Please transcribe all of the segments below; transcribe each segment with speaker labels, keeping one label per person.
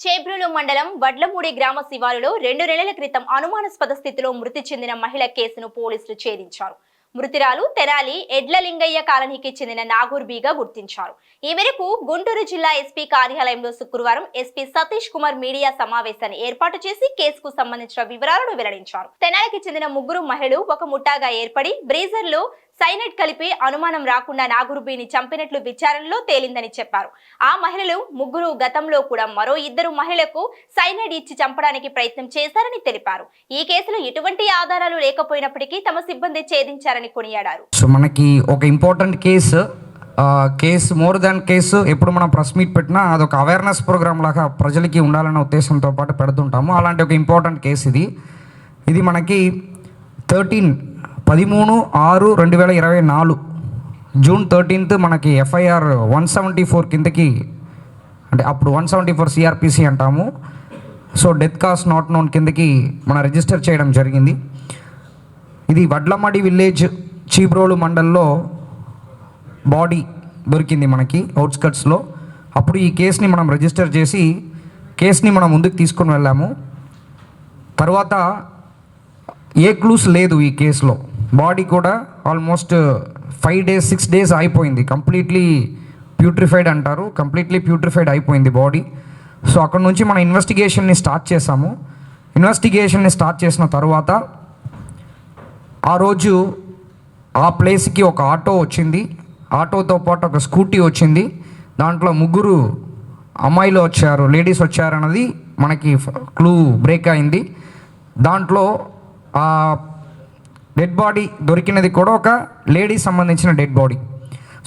Speaker 1: చేబ్రులు మండలం వడ్లమూడి గ్రామ శివారులో రెండు నెలల క్రితం అనుమానాస్పద స్థితిలో మృతి చెందిన మహిళ కేసును పోలీసులు ఛేదించారు. మృతురాలు తెనాలి ఎడ్లలింగయ్య కాలనీకి చెందిన నాగూర్ బీగా గుర్తించారు. ఈ మేరకు గుంటూరు జిల్లా ఎస్పీ కార్యాలయంలో శుక్రవారం ఎస్పీ సతీష్ కుమార్ మీడియా సమావేశాన్ని ఏర్పాటు చేసి కేసుకు సంబంధించిన వివరాలను వెల్లడించారు. తెనాలికి చెందిన ముగ్గురు మహిళలు ఒక ముఠాగా ఏర్పడి బ్రీజర్లో సైనైడ్ కలిపి అనుమానం రాకుండా నాగురుబీని చంపినట్లు విచారణలో తేలిందని చెప్పారు. ఆ మహిళలు ముగ్గురు గతంలో కూడా మరో ఇద్దరు మహిళకు సైనైడ్ ఇచ్చి చంపడానికి ప్రయత్నం చేశారని తెలిపారు. ఈ కేసులో ఎటువంటి ఆధారాలు లేకపోయినప్పటికీ తమ సిబ్బంది ఛేదించారని కొనియాడారు.
Speaker 2: సో మనకి ఒక important case case more than case ఎప్పుడు మనం ప్రెస్ మీట్ పెట్టినా అదొక అవేర్నెస్ ప్రోగ్రామ్ లాగా ప్రజలకి ఉండాలనే ఉద్దేశంతో పాటు పెడుతుంటాము. అలాంటి ఒక ఇంపార్టెంట్ కేసు ఇది. ఇది మనకి థర్టీన్ పదిమూడు ఆరు రెండు వేల ఇరవై నాలుగు. జూన్ థర్టీన్త్ మనకి ఎఫ్ఐఆర్ వన్ సెవెంటీ ఫోర్ కిందకి అంటే అప్పుడు వన్ సెవెంటీ ఫోర్ సిఆర్పిసి అంటాము. So death cause not known కిందకి మన రిజిస్టర్ చేయడం జరిగింది. ఇది వడ్లమడి విలేజ్ చీబ్రోలు మండల్లో బాడీ దొరికింది మనకి అవుట్స్కట్స్లో. అప్పుడు ఈ కేసుని మనం రిజిస్టర్ చేసి కేసుని మనం ముందుకు తీసుకొని వెళ్ళాము. తర్వాత ఏ క్లూస్ లేదు ఈ కేసులో. బాడీ కూడా almost five days six days అయిపోయింది. కంప్లీట్లీ ప్యూట్రిఫైడ్ అంటారు. కంప్లీట్లీ ప్యూట్రిఫైడ్ అయిపోయింది బాడీ. సో అక్కడ నుంచి మన ఇన్వెస్టిగేషన్ని స్టార్ట్ చేసాము ఇన్వెస్టిగేషన్ని స్టార్ట్ చేసిన తర్వాత ఆ రోజు ఆ ప్లేస్కి ఒక ఆటో వచ్చింది. ఆటోతో పాటు ఒక స్కూటీ వచ్చింది. దాంట్లో ముగ్గురు అమ్మాయిలు వచ్చారు లేడీస్ వచ్చారన్నది మనకి క్లూ బ్రేక్ అయింది. దాంట్లో ఆ డెడ్ బాడీ దొరికినది కూడా ఒక లేడీ సంబంధించిన డెడ్ బాడీ.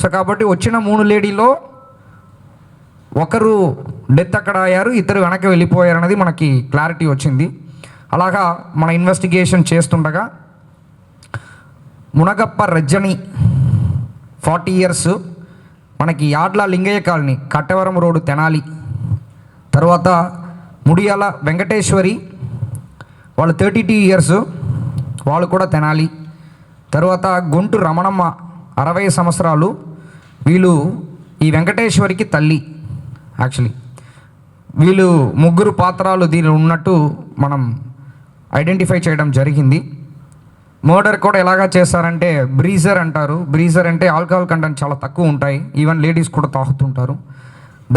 Speaker 2: సో కాబట్టి వచ్చిన మూడు లేడీలో ఒకరు డెత్ అక్కడ అయ్యారు ఇద్దరు వెనక్కి వెళ్ళిపోయారు అనేది మనకి క్లారిటీ వచ్చింది. అలాగా మన ఇన్వెస్టిగేషన్ చేస్తుండగా మునగప్ప రజ్జని ఫార్టీ ఇయర్స్ మనకి యాడ్ల లింగయ్య కాలనీ కట్టవరం రోడ్డు తెనాలి. తర్వాత ముడియాల వెంకటేశ్వరి వాళ్ళు థర్టీ టూ ఇయర్స్ వాళ్ళు కూడా తెనాలి. తర్వాత గుంటు రమణమ్మ అరవై సంవత్సరాలు వీళ్ళు ఈ వెంకటేశ్వరికి తల్లి యాక్చువల్లీ వీళ్ళు ముగ్గురు పాత్రలు దీనిలో ఉన్నట్టు మనం ఐడెంటిఫై చేయడం జరిగింది. మర్డర్ కూడా ఎలాగా చేస్తారంటే బ్రీజర్ అంటారు. బ్రీజర్ అంటే ఆల్కహాల్ కంటెంట్ చాలా తక్కువ ఉంటాయి. ఈవెన్ లేడీస్ కూడా తాగుతుంటారు.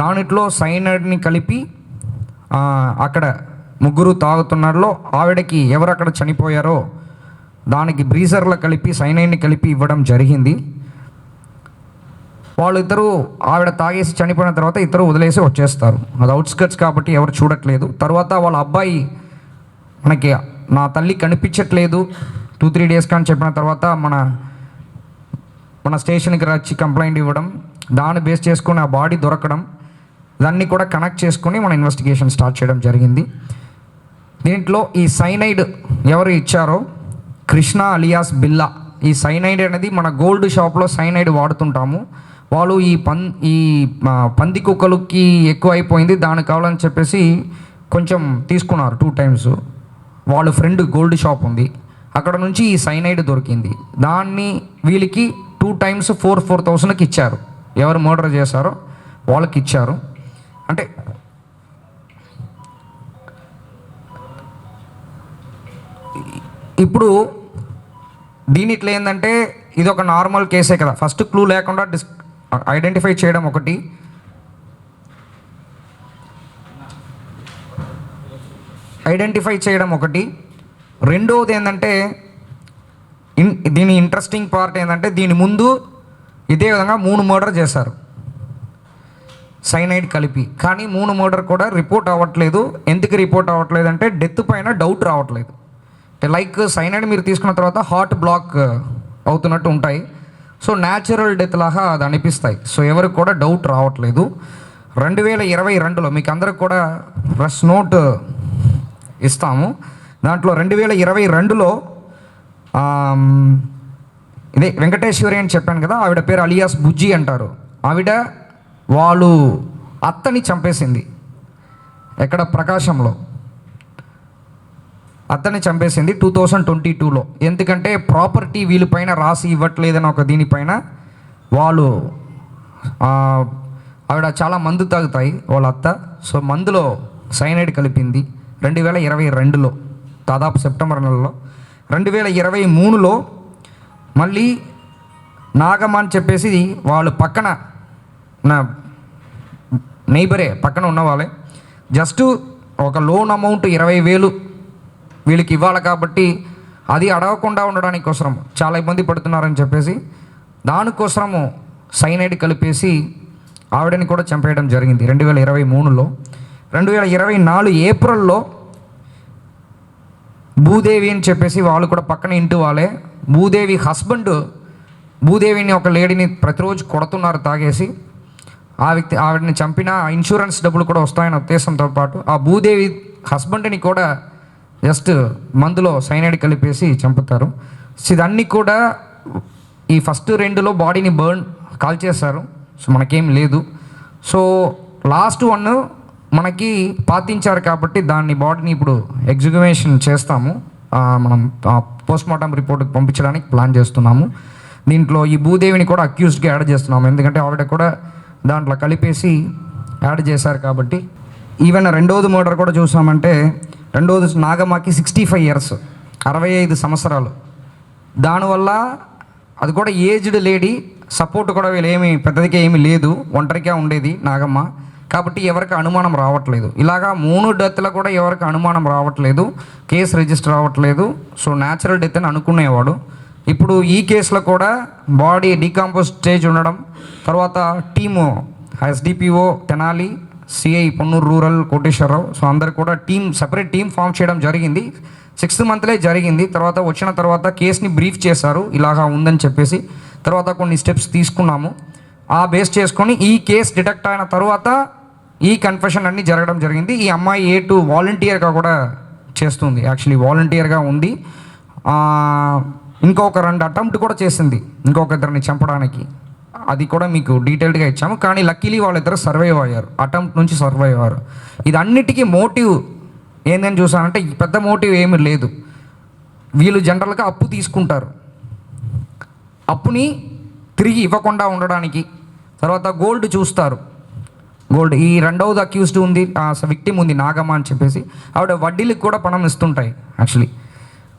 Speaker 2: దానిట్లో సైనైడ్ని కలిపి అక్కడ ముగ్గురు తాగుతున్నారో ఆవిడకి ఎవరు అక్కడ చనిపోయారో దానికి బ్రీజర్లో కలిపి సైనైడ్ని కలిపి ఇవ్వడం జరిగింది. వాళ్ళిద్దరూ ఆవిడ తాగేసి చనిపోయిన తర్వాత ఇద్దరు వదిలేసి వచ్చేస్తారు. అది అవుట్స్కట్స్ కాబట్టి ఎవరు చూడట్లేదు. తర్వాత వాళ్ళ అబ్బాయి మనకి నా తల్లి కనిపించట్లేదు. టూ త్రీ డేస్ కానీ చెప్పిన తర్వాత మన మన స్టేషన్కి వచ్చి కంప్లైంట్ ఇవ్వడం దాన్ని బేస్ చేసుకుని ఆ బాడీ దొరకడం దాన్ని కూడా కనెక్ట్ చేసుకుని మన ఇన్వెస్టిగేషన్ స్టార్ట్ చేయడం జరిగింది. దీంట్లో ఈ సైనైడ్ ఎవరు ఇచ్చారో కృష్ణ అలియాస్ బిల్లా. ఈ సైనైడ్ అనేది మన గోల్డ్ షాప్లో సైనైడ్ వాడుతుంటాము. వాళ్ళు ఈ పం ఈ పంది కుక్కలకి ఎక్కువ అయిపోయింది దానికి కావాలని చెప్పేసి కొంచెం తీసుకున్నారు టూ టైమ్స్. వాళ్ళ ఫ్రెండ్ గోల్డ్ షాప్ ఉంది. అక్కడ నుంచి ఈ సైనైడ్ దొరికింది. దాన్ని వీళ్ళకి టూ టైమ్స్ ఫోర్ ఫోర్ థౌసండ్కి ఇచ్చారు. ఎవరు మర్డర్ చేశారో వాళ్ళకి ఇచ్చారు. అంటే ఇప్పుడు దీనిట్లో ఏంటంటే ఇది ఒక నార్మల్ కేసే కదా. ఫస్ట్ క్లూ లేకుండా డిస్ ఐడెంటిఫై చేయడం ఒకటి. ఐడెంటిఫై చేయడం ఒకటి. రెండవది ఏంటంటే ఇన్ దీని ఇంట్రెస్టింగ్ పార్ట్ ఏంటంటే దీని ముందు ఇదే విధంగా మూడు మర్డర్ చేశారు. సైనైడ్ కలిపి. కానీ మూడు మర్డర్ కూడా రిపోర్ట్ అవ్వట్లేదు. ఎందుకు రిపోర్ట్ అవ్వట్లేదు అంటే డెత్ పైన డౌట్ రావట్లేదు. లైక్ సైనైడ్ మీరు తీసుకున్న తర్వాత హార్ట్ బ్లాక్ అవుతున్నట్టు ఉంటాయి. సో న్యాచురల్ డెత్ లాగా అది అనిపిస్తాయి. సో ఎవరికి కూడా డౌట్ రావట్లేదు. రెండు వేల ఇరవై రెండులో మీకు అందరికి కూడా ప్రెస్ నోట్ ఇస్తాము. దాంట్లో రెండు వేల ఇరవై రెండులో ఇదే వెంకటేశ్వరి అని చెప్పాను కదా ఆవిడ పేరు అలియాస్ బుజ్జి అంటారు. ఆవిడ వాళ్ళు అత్తని చంపేసింది ఎక్కడ ప్రకాశంలో. అతన్ని చంపేసింది టూ థౌజండ్ ట్వంటీ టూలో. ఎందుకంటే ప్రాపర్టీ వీళ్ళపైన రాసి ఇవ్వట్లేదని ఒక దీనిపైన వాళ్ళు ఆవిడ చాలా మందు తాగుతాయి వాళ్ళ అత్త. సో మందులో సైనైడ్ కలిపింది రెండు వేల ఇరవై రెండులో. దాదాపు సెప్టెంబర్ నెలలో. రెండు వేల ఇరవై మూడులో మళ్ళీ నాగమ్మ అని చెప్పేసి వాళ్ళు పక్కన నా నైబరే పక్కన ఉన్నవాళ్ళే జస్ట్ ఒక లోన్ అమౌంట్ ఇరవై వేలు వీళ్ళకి ఇవ్వాలి కాబట్టి అది అడగకుండా ఉండడానికి కోసరం చాలా ఇబ్బంది పడుతున్నారని చెప్పేసి దానికోసము సైనైడ్ కలిపేసి ఆవిడని కూడా చంపేయడం జరిగింది. రెండు వేల ఇరవై మూడులో. రెండు వేల ఇరవై నాలుగు ఏప్రిల్లో భూదేవి అని చెప్పేసి వాళ్ళు కూడా పక్కన ఇంటి వాళ్ళే. భూదేవి హస్బెండ్ భూదేవిని ఒక లేడీని ప్రతిరోజు కొడుతున్నారు తాగేసి. ఆ వ్యక్తి ఆవిడని చంపిన ఇన్సూరెన్స్ డబ్బులు కూడా వస్తాయన్న ఉద్దేశంతో పాటు ఆ భూదేవి హస్బెండ్ని కూడా జస్ట్ మందులో సైనైడ్ కలిపేసి చంపుతారు. సో ఇదన్నీ కూడా ఈ ఫస్ట్ రెండులో బాడీని బర్న్ కాల్ చేస్తారు సో మనకేం లేదు. సో లాస్ట్ వన్ మనకి పాతించారు కాబట్టి దాన్ని బాడీని ఇప్పుడు ఎగ్జిక్యుమేషన్ చేస్తాము. మనం పోస్ట్ మార్టం రిపోర్ట్కి పంపించడానికి ప్లాన్ చేస్తున్నాము. దీంట్లో ఈ భూదేవిని కూడా అక్యూజ్డ్గా యాడ్ చేస్తున్నాము. ఎందుకంటే ఆవిడ కూడా దాంట్లో కలిపేసి యాడ్ చేశారు కాబట్టి. ఈవెన్ రెండోది మర్డర్ కూడా చూసామంటే రెండోది నాగమ్మకి సిక్స్టీ ఫైవ్ ఇయర్స్ అరవై ఐదు సంవత్సరాలు. దానివల్ల అది కూడా ఏజ్డ్ లేడీ సపోర్ట్ కూడా వీళ్ళు ఏమి పెద్దదిగా ఏమీ లేదు ఒంటరిగా ఉండేది నాగమ్మ. కాబట్టి ఎవరికి అనుమానం రావట్లేదు. ఇలాగా మూడు డెత్లో కూడా ఎవరికి అనుమానం రావట్లేదు. కేసు రిజిస్టర్ అవ్వట్లేదు. సో న్యాచురల్ డెత్ అని అనుకునేవాడు. ఇప్పుడు ఈ కేసులో కూడా బాడీ డీకాంపోజ్ స్టేజ్ ఉండడం తర్వాత team SDPO Tenali CI Ponnuru rural Koteswara Rao. So అందరు కూడా టీం సపరేట్ టీం ఫామ్ చేయడం జరిగింది. సిక్స్త్ మంత్లే జరిగింది. తర్వాత వచ్చిన తర్వాత కేసుని బ్రీఫ్ చేశారు. ఇలాగా ఉందని చెప్పేసి. తర్వాత కొన్ని స్టెప్స్ తీసుకున్నాము. ఆ బేస్ చేసుకొని ఈ కేసు డిటెక్ట్ అయిన తర్వాత ఈ కన్ఫెషన్ అన్నీ జరగడం జరిగింది. ఈ అమ్మాయి ఏ టు వాలంటీర్గా కూడా చేస్తుంది. యాక్చువల్లీ వాలంటీర్గా ఉంది. ఇంకొక రెండు అటెంప్ట్ కూడా చేసింది ఇంకొక ఇద్దరిని చంపడానికి. అది కూడా మీకు డీటెయిల్డ్గా ఇచ్చాము. కానీ లక్కీలీ వాళ్ళిద్దరు సర్వైవ్ అయ్యారు. అటెంప్ట్ నుంచి సర్వైవ్ అయ్యారు. ఇది అన్నిటికీ మోటివ్ ఏందని చూసానంటే ఈ పెద్ద మోటివ్ ఏమీ లేదు. వీళ్ళు జనరల్గా అప్పు తీసుకుంటారు. అప్పుని తిరిగి ఇవ్వకుండా ఉండడానికి తర్వాత గోల్డ్ చూస్తారు. గోల్డ్ ఈ రెండవది అక్యూస్డ్ ఉంది విక్టిమ్ ఉంది నాగమ్మ అని చెప్పేసి. ఆవిడ వడ్డీలకు కూడా పణం ఇస్తుంటాయి యాక్చువల్లీ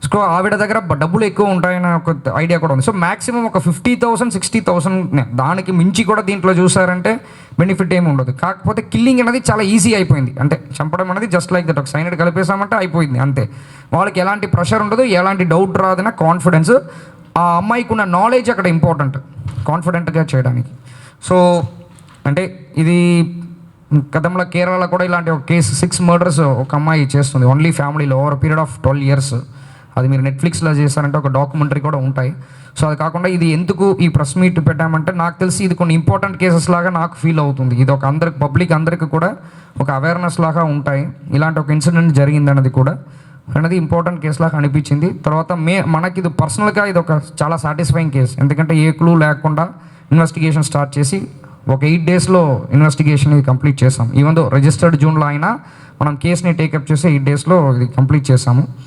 Speaker 2: సో ఆవిడ దగ్గర డబ్బులు ఎక్కువ ఉంటాయని ఒక ఐడియా కూడా ఉంది. సో మ్యాక్సిమం ఒక ఫిఫ్టీ థౌసండ్ సిక్స్టీ థౌసండ్ దానికి మించి కూడా దీంట్లో చూసారంటే బెనిఫిట్ ఏమి ఉండదు. కాకపోతే కిల్లింగ్ అనేది చాలా ఈజీ అయిపోయింది. అంటే చంపడం అనేది జస్ట్ లైక్ దట్ ఒక సైనడ్ కలిపేసామంటే అయిపోయింది అంతే. వాళ్ళకి ఎలాంటి ప్రెషర్ ఉండదు ఎలాంటి డౌట్ రాదన్న కాన్ఫిడెన్స్ ఆ అమ్మాయికి ఉన్న నాలెడ్జ్ అక్కడ ఇంపార్టెంట్ కాన్ఫిడెంట్గా చేయడానికి. సో అంటే ఇది గతంలో కేరళలో కూడా ఇలాంటి ఒక కేసు సిక్స్ మర్డర్స్ ఒక అమ్మాయి చేస్తుంది. ఓన్లీ ఫ్యామిలీలో over period of twelve years అది మీరు నెట్ఫ్లిక్స్లో చేశారంటే ఒక డాక్యుమెంటరీ కూడా ఉంటాయి. సో అది కాకుండా ఇది ఎందుకు ఈ ప్రెస్ మీట్ పెట్టామంటే నాకు తెలిసి ఇది కొన్ని ఇంపార్టెంట్ కేసెస్ లాగా నాకు ఫీల్ అవుతుంది. ఇది ఒక అందరికి పబ్లిక్ అందరికి కూడా ఒక అవేర్నెస్ లాగా ఉంటాయి. ఇలాంటి ఒక ఇన్సిడెంట్ జరిగిందన్నది కూడా. అనేది ఇంపార్టెంట్ కేసు లాగా అనిపించింది. తర్వాత మే మనకి ఇది పర్సనల్గా ఇది ఒక చాలా సాటిస్ఫైయింగ్ కేసు ఎందుకంటే ఏ క్లూ లేకుండా ఇన్వెస్టిగేషన్ స్టార్ట్ చేసి ఒక ఎయిట్ డేస్లో ఇన్వెస్టిగేషన్ ఇది కంప్లీట్ చేసాం. ఈవెన్ దో రిజిస్టర్డ్ జూన్లో అయినా మనం కేసుని టేకప్ చేసి ఎయిట్ డేస్లో ఇది కంప్లీట్ చేసాము.